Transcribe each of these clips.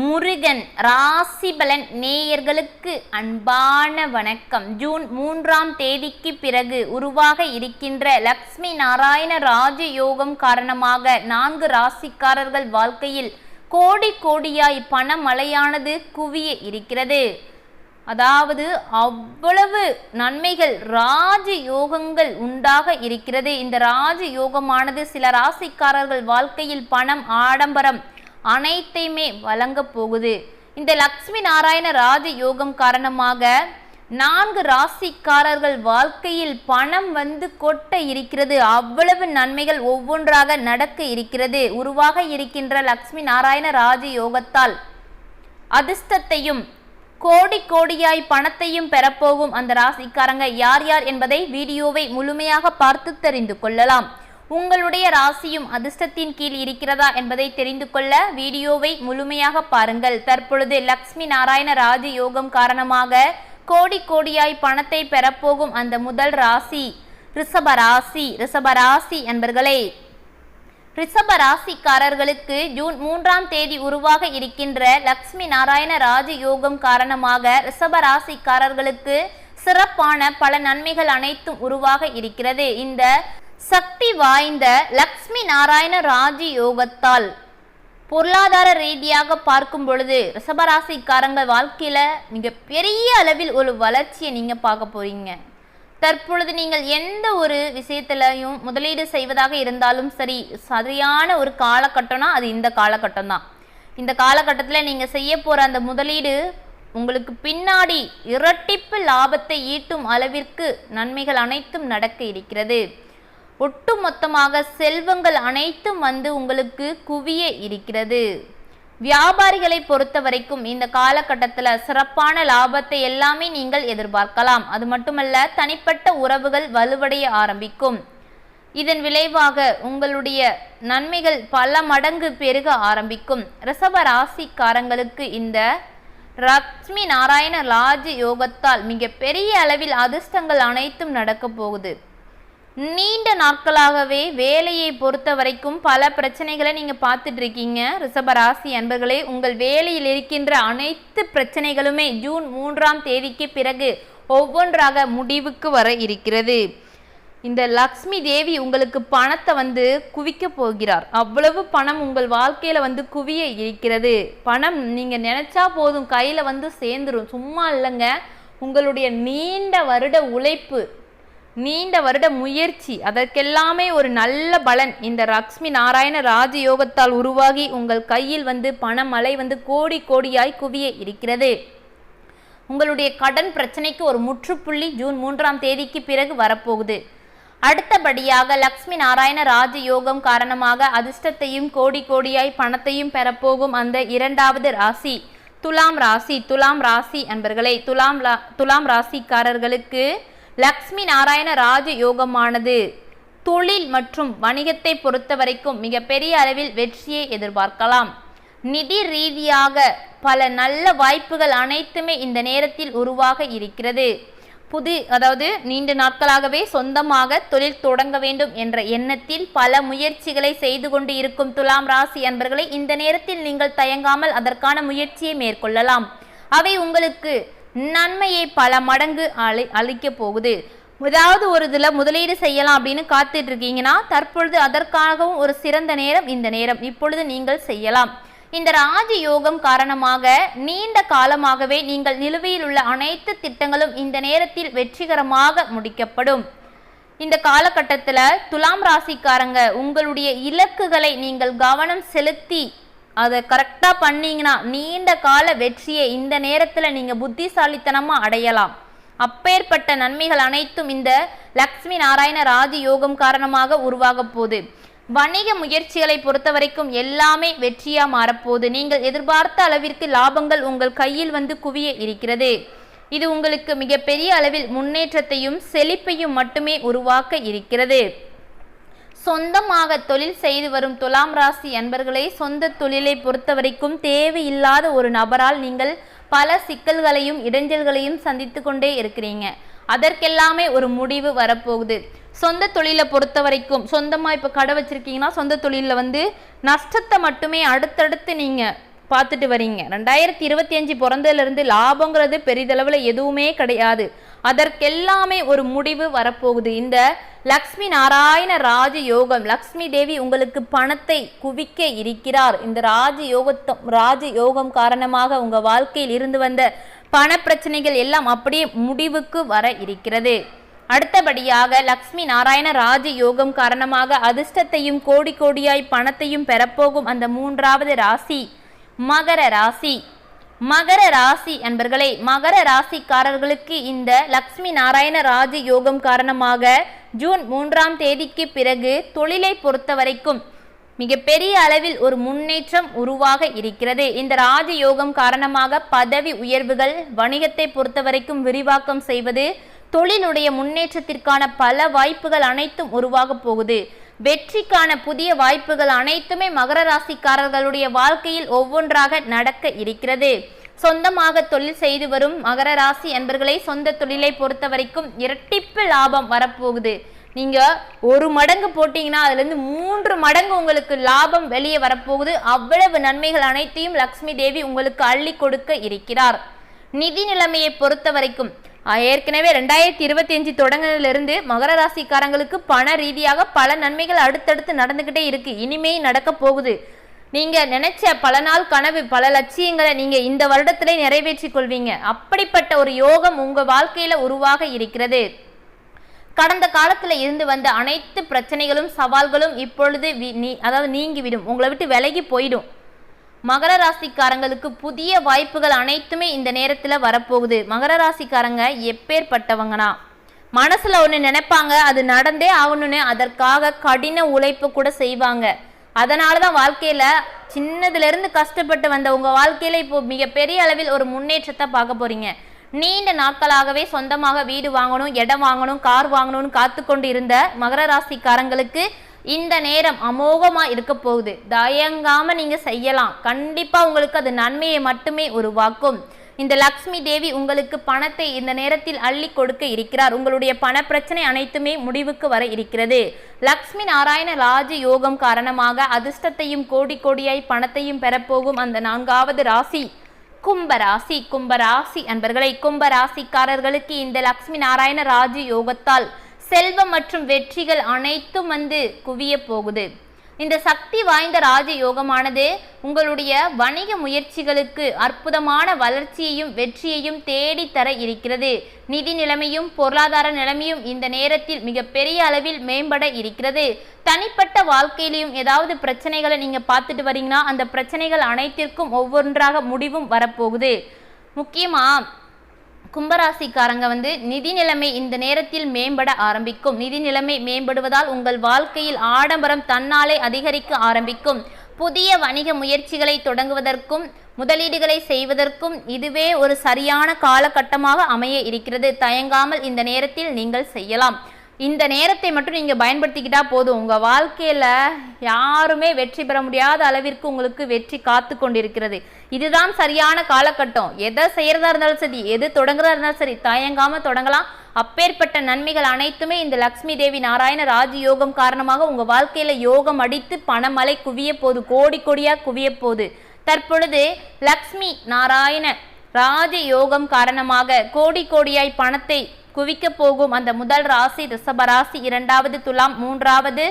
முருகன் ராசிபலன் நேயர்களுக்கு அன்பான வணக்கம். ஜூன் மூன்றாம் தேதிக்கு பிறகு உருவாக இருக்கின்ற லக்ஷ்மி நாராயண ராஜ யோகம் காரணமாக நான்கு ராசிக்காரர்கள் வாழ்க்கையில் கோடி கோடியாய் பணமழையானது குவிய இருக்கிறது. அதாவது அவ்வளவு நன்மைகள் ராஜ யோகங்கள் உண்டாக இருக்கிறது. இந்த ராஜ யோகமானது சில ராசிக்காரர்கள் வாழ்க்கையில் பணம் ஆடம்பரம் அனைத்தையுமே வழங்கப் போகுது. இந்த லக்ஷ்மி நாராயண ராஜ யோகம் காரணமாக நான்கு ராசிக்காரர்கள் வாழ்க்கையில் பணம் வந்து கொட்ட இருக்கிறது. அவ்வளவு நன்மைகள் ஒவ்வொன்றாக நடக்க இருக்கிறது. உருவாக இருக்கின்ற லக்ஷ்மி நாராயண ராஜ யோகத்தால் அதிர்ஷ்டத்தையும் கோடி கோடியாய் பணத்தையும் பெறப்போகும் அந்த ராசிக்காரங்க யார் யார் என்பதை வீடியோவை முழுமையாக பார்த்து தெரிந்து கொள்ளலாம். உங்களுடைய ராசியும் அதிர்ஷ்டத்தின் கீழ் இருக்கிறதா என்பதை தெரிந்து கொள்ள வீடியோவை முழுமையாக பாருங்கள். தற்பொழுது லக்ஷ்மி நாராயண ராஜ யோகம் காரணமாக கோடி கோடியாய் பணத்தை பெறப்போகும் அந்த முதல் ராசி ரிஷப ராசி ரிஷபராசி என்பர்களே. ரிஷப ராசிக்காரர்களுக்கு ஜூன் மூன்றாம் தேதி உருவாக இருக்கின்ற லக்ஷ்மி நாராயண ராஜ யோகம் காரணமாக ரிஷப ராசிக்காரர்களுக்கு சிறப்பான பல நன்மைகள் அனைத்தும் உருவாக இருக்கிறது. இந்த சக்தி வாய்ந்த லக்ஷ்மி நாராயண ராஜி யோகத்தால் பொருளாதார ரீதியாக பார்க்கும் பொழுது ரிஷபராசிக்காரங்க வாழ்க்கையில் மிக பெரிய அளவில் ஒரு வளர்ச்சியை நீங்கள் பார்க்க போறீங்க. தற்பொழுது நீங்கள் எந்த ஒரு விஷயத்திலையும் முதலீடு செய்வதாக இருந்தாலும் சரி சரியான ஒரு காலகட்டம்னா அது இந்த காலகட்டம் தான். இந்த காலகட்டத்தில் நீங்கள் செய்ய போகிற அந்த முதலீடு உங்களுக்கு பின்னாடி இரட்டிப்பு லாபத்தை ஈட்டும் அளவிற்கு நன்மைகள் அனைத்தும் நடக்க இருக்கிறது. ஒட்டுமொத்தமாக செல்வங்கள் அனைத்தும் வந்து உங்களுக்கு குவிய இருக்கிறது. வியாபாரிகளை பொறுத்த வரைக்கும் இந்த காலகட்டத்தில் சிறப்பான லாபத்தை எல்லாமே நீங்கள் எதிர்பார்க்கலாம். அது மட்டுமல்ல தனிப்பட்ட உறவுகள் வலுவடைய ஆரம்பிக்கும். இதன் விளைவாக உங்களுடைய நன்மைகள் பல மடங்கு பெருக ஆரம்பிக்கும். ரிசப ராசிக்காரங்களுக்கு இந்த லக்ஷ்மி நாராயண ராஜ யோகத்தால் மிக பெரிய அளவில் அதிர்ஷ்டங்கள் அனைத்தும் நடக்கப் போகுது. நீண்ட நாட்களாகவே வேலையை பொறுத்த வரைக்கும் பல பிரச்சனைகளை நீங்கள் பார்த்துட்டு இருக்கீங்க ரிஷபராசி அன்பர்களே உங்கள் வேலையில் இருக்கின்ற அனைத்து பிரச்சனைகளுமே ஜூன் மூன்றாம் தேதிக்கு பிறகு ஒவ்வொன்றாக முடிவுக்கு வர இருக்கிறது. இந்த லக்ஷ்மி தேவி உங்களுக்கு பணத்தை வந்து குவிக்க போகிறார். அவ்வளவு பணம் உங்கள் வாழ்க்கையில் வந்து குவிய இருக்கிறது. பணம் நீங்கள் நினச்சா போதும் கையில் வந்து சேர்ந்துடும் சும்மா இல்லைங்க. உங்களுடைய நீண்ட வருட உழைப்பு நீண்ட வருட முயற்சி. அதற்கெல்லாமே ஒரு நல்ல பலன். இந்த லக்ஷ்மி நாராயண ராஜயோகத்தால் உருவாகி உங்கள் கையில் வந்து பணமலை வந்து கோடி கோடியாய் குவிய இருக்கிறது. உங்களுடைய கடன் பிரச்சனைக்கு ஒரு முற்றுப்புள்ளி ஜூன் மூன்றாம் தேதிக்கு பிறகு வரப்போகுது. அடுத்தபடியாக லக்ஷ்மி நாராயண ராஜயோகம் காரணமாக அதிர்ஷ்டத்தையும் கோடி கோடியாய் பணத்தையும் பெறப்போகும் அந்த இரண்டாவது ராசி. துலாம் ராசி துலாம் ராசி அன்பர்களே துலாம் துலாம் ராசிக்காரர்களுக்கு லக்ஷ்மி நாராயண ராஜ யோகமானது தொழில் மற்றும் வணிகத்தை பொறுத்த வரைக்கும் மிகப்பெரிய அளவில் வெற்றியை எதிர்பார்க்கலாம். நிதி ரீதியாக பல நல்ல வாய்ப்புகள் அனைத்துமே இந்த நேரத்தில் உருவாக இருக்கிறது. புது அதாவது நீண்ட நாட்களாகவே சொந்தமாக தொழில் தொடங்க வேண்டும் என்ற எண்ணத்தில் பல முயற்சிகளை செய்து கொண்டு இருக்கும் துலாம் ராசி அன்பர்களை இந்த நேரத்தில் நீங்கள் தயங்காமல் அதற்கான முயற்சியை மேற்கொள்ளலாம். அவை உங்களுக்கு நன்மையை பல மடங்கு அழி அளிக்க போகுது. ஏதாவது ஒரு இதில் முதலீடு செய்யலாம் அப்படின்னு காத்துட்டு இருக்கீங்கன்னா தற்பொழுது அதற்காகவும் ஒரு சிறந்த நேரம் இந்த நேரம். இப்பொழுது நீங்கள் செய்யலாம். இந்த ராஜ யோகம் காரணமாக நீண்ட காலமாகவே நீங்கள் நிலுவையில் உள்ள அனைத்து திட்டங்களும் இந்த நேரத்தில் வெற்றிகரமாக முடிக்கப்படும். இந்த காலகட்டத்தில் துலாம் ராசிக்காரங்க உங்களுடைய இலக்குகளை நீங்கள் கவனம் செலுத்தி அதை கரெக்டாக பண்ணீங்கன்னா நீண்ட கால வெற்றியை இந்த நேரத்தில் நீங்கள் புத்திசாலித்தனமாக அடையலாம். அப்பேற்பட்ட நன்மைகள் அனைத்தும் இந்த லக்ஷ்மி நாராயண ராஜ யோகம் காரணமாக உருவாக போகுது. வணிக முயற்சிகளை பொறுத்த வரைக்கும் எல்லாமே வெற்றியாக மாறப்போகுது. நீங்கள் எதிர்பார்த்த அளவிற்கு லாபங்கள் உங்கள் கையில் வந்து குவிய இருக்கிறது. இது உங்களுக்கு மிகப்பெரிய அளவில் முன்னேற்றத்தையும் செழிப்பையும் மட்டுமே உருவாக்க இருக்கிறது. சொந்தமாக தொழில் செய்து வரும் துலாம் ராசி அன்பர்களை சொந்த தொழிலை பொறுத்த வரைக்கும் தேவையில்லாத ஒரு நபரால் நீங்கள் பல சிக்கல்களையும் இடைஞ்சல்களையும் சந்தித்து கொண்டே இருக்கிறீங்க. அதற்கெல்லாமே ஒரு முடிவு வரப்போகுது. சொந்த தொழிலை பொறுத்த வரைக்கும் சொந்தமாக இப்போ கடை வச்சுருக்கீங்கன்னா சொந்த தொழிலில் வந்து நஷ்டத்தை மட்டுமே அடுத்தடுத்து நீங்கள் பார்த்துட்டு வரீங்க. ரெண்டாயிரத்தி இருபத்தி அஞ்சு பிறந்ததுலேருந்து லாபங்கிறது பெரிதளவில் எதுவுமே கிடையாது. அதற்கெல்லாமே ஒரு முடிவு வரப்போகுது. இந்த லக்ஷ்மி நாராயண ராஜ யோகம் லக்ஷ்மி தேவி உங்களுக்கு பணத்தை குவிக்க இருக்கிறார். இந்த ராஜ யோகத்தம் ராஜ யோகம் காரணமாக உங்க வாழ்க்கையில் இருந்து வந்த பண பிரச்சனைகள் எல்லாம் அப்படியே முடிவுக்கு வர இருக்கிறது. அடுத்தபடியாக லக்ஷ்மி நாராயண ராஜ யோகம் காரணமாக அதிர்ஷ்டத்தையும் கோடி கோடியாய் பணத்தையும் பெறப்போகும் அந்த மூன்றாவது ராசி மகர ராசி. மகர ராசி அன்பர்களே மகர ராசிக்காரர்களுக்கு இந்த லக்ஷ்மி நாராயண ராஜ யோகம் காரணமாக ஜூன் மூன்றாம் தேதிக்கு பிறகு தொழிலை பொறுத்த வரைக்கும் மிகப்பெரிய அளவில் ஒரு முன்னேற்றம் உருவாக இருக்கிறது. இந்த ராஜ யோகம் காரணமாக பதவி உயர்வுகள் வணிகத்தை பொறுத்த வரைக்கும் விரிவாக்கம் செய்வது தொழிலுடைய முன்னேற்றத்திற்கான பல வாய்ப்புகள் அனைத்தும் உருவாக போகுது. வெற்றிக்கான புதிய வாய்ப்புகள் அனைத்துமே மகர ராசிக்காரர்களுடைய வாழ்க்கையில் ஒவ்வொன்றாக நடக்க இருக்கிறது. சொந்தமாக தொழில் செய்து வரும் மகர ராசி என்பர்களை சொந்த தொழிலை பொறுத்த வரைக்கும் இரட்டிப்பு லாபம் வரப்போகுது. நீங்க ஒரு மடங்கு போட்டீங்கன்னா அதுல இருந்து மூன்று மடங்கு உங்களுக்கு லாபம் வெளியே வரப்போகுது. அவ்வளவு நன்மைகள் அனைத்தையும் லக்ஷ்மி தேவி உங்களுக்கு அள்ளி கொடுக்க இருக்கிறார். நிதி நிலைமையை பொறுத்த வரைக்கும் ஏற்கனவே ரெண்டாயிரத்தி இருபத்தி அஞ்சு தொடங்கினதுலேருந்து மகர ராசிக்காரங்களுக்கு பண ரீதியாக பல நன்மைகள் அடுத்தடுத்து நடந்துக்கிட்டே இருக்கு. இனிமே நடக்க போகுது. நீங்க நினைச்ச பல நாள் கனவு பல லட்சியங்களை நீங்க இந்த வருடத்திலே நிறைவேற்றிக் கொள்வீங்க. அப்படிப்பட்ட ஒரு யோகம் உங்க வாழ்க்கையில உருவாக இருக்கிறது. கடந்த காலத்துல இருந்து வந்த அனைத்து பிரச்சனைகளும் சவால்களும் இப்பொழுது வி- நீ அதாவது நீங்கிவிடும். உங்களை விட்டு விலகி போயிடும். மகர ராசிக்காரங்களுக்கு புதிய வாய்ப்புகள் அனைத்துமே இந்த நேரத்தில் வரப்போகுது. மகர ராசிக்காரங்க எப்பேற்பட்டவங்கனா மனசில் ஒன்று நினைப்பாங்க அது நடந்தே ஆகணும்னு அதற்காக கடின உழைப்பு கூட செய்வாங்க. அதனால தான் வாழ்க்கையில் சின்னதுலேருந்து கஷ்டப்பட்டு வந்த உங்கள் வாழ்க்கையில் இப்போ மிகப்பெரிய அளவில் ஒரு முன்னேற்றத்தை பார்க்க போகிறீங்க நீண்ட நாட்களாகவே சொந்தமாக வீடு வாங்கணும் இடம் வாங்கணும் கார் வாங்கணும்னு காத்து கொண்டு இருந்த மகர ராசிக்காரங்களுக்கு இந்த நேரம் அமோகமாக இருக்க போகுது. தயங்காமல் நீங்கள் செய்யலாம். கண்டிப்பாக உங்களுக்கு அது நன்மையை மட்டுமே உருவாக்கும். இந்த லக்ஷ்மி தேவி உங்களுக்கு பணத்தை இந்த நேரத்தில் அள்ளி கொடுக்க இருக்கிறார். உங்களுடைய பண பிரச்சனை அனைத்துமே முடிவுக்கு வர இருக்கிறது. லக்ஷ்மி நாராயண ராஜ யோகம் காரணமாக அதிர்ஷ்டத்தையும் கோடி கோடியாய் பணத்தையும் பெறப்போகும் அந்த நான்காவது ராசி. கும்பராசி கும்பராசி அன்பர்களை கும்பராசிக்காரர்களுக்கு இந்த லக்ஷ்மி நாராயண ராஜ யோகத்தால் செல்வம் மற்றும் வெற்றிகள் அனைத்தும் வந்து குவிய போகுது. இந்த சக்தி வாய்ந்த ராஜ யோகமானது உங்களுடைய வணிக முயற்சிகளுக்கு அற்புதமான வளர்ச்சியையும் வெற்றியையும் தேடித்தர இருக்கிறது. நிதி நிலைமையும் பொருளாதார நிலைமையும் இந்த நேரத்தில் மிகப்பெரிய அளவில் மேம்பட இருக்கிறது. தனிப்பட்ட வாழ்க்கையிலையும் ஏதாவது பிரச்சனைகளை நீங்கள் பார்த்துட்டு வரீங்கன்னா அந்த பிரச்சனைகள் அனைத்திற்கும் ஒவ்வொன்றாக முடிவும் வரப்போகுது. முக்கியமாக கும்பராசிக்காரங்க வந்து நிதி நிலைமை இந்த நேரத்தில் மேம்பட ஆரம்பிக்கும். நிதி நிலைமை மேம்படுவதால் உங்கள் வாழ்க்கையில் ஆடம்பரம் தன்னாலே அதிகரிக்க ஆரம்பிக்கும். புதிய வணிக முயற்சிகளை தொடங்குவதற்கும் முதலீடுகளை செய்வதற்கும் இதுவே ஒரு சரியான காலகட்டமாக அமைய இருக்கிறது. தயங்காமல் இந்த நேரத்தில் நீங்கள் செய்யலாம். இந்த நேரத்தை மட்டும் நீங்கள் பயன்படுத்திக்கிட்டா போதும். உங்கள் வாழ்க்கையில் யாருமே வெற்றி பெற முடியாத அளவிற்கு உங்களுக்கு வெற்றி காத்து கொண்டிருக்கிறது. இதுதான் சரியான காலகட்டம். எதை செய்கிறதா இருந்தாலும் சரி எது தொடங்குறதா இருந்தாலும் சரி தயங்காமல் தொடங்கலாம். அப்பேற்பட்ட நன்மைகள் அனைத்துமே இந்த லக்ஷ்மி தேவி நாராயண ராஜ யோகம் காரணமாக உங்கள் வாழ்க்கையில் யோகம் அடித்து பணமலை குவிய போது கோடி கோடியாக குவிய போது. தற்பொழுது லக்ஷ்மி நாராயண ராஜ யோகம் காரணமாக கோடி கோடியாய் பணத்தை குவிக்க போகும் அந்த முதல் ராசி ரிஷபராசி இரண்டாவது துலாம் மூன்றாவது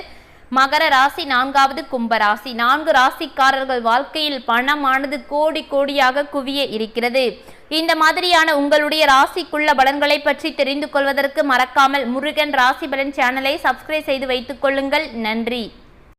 மகர ராசி நான்காவது கும்பராசி நான்கு ராசிக்காரர்கள் வாழ்க்கையில் பணமானது கோடி கோடியாக குவிய இருக்கிறது. இந்த மாதிரியான உங்களுடைய ராசிக்குள்ள பலன்களை பற்றி தெரிந்து கொள்வதற்கு மறக்காமல் முருகன் ராசி பலன் சேனலை சப்ஸ்கிரைப் செய்து வைத்துக் கொள்ளுங்கள். நன்றி.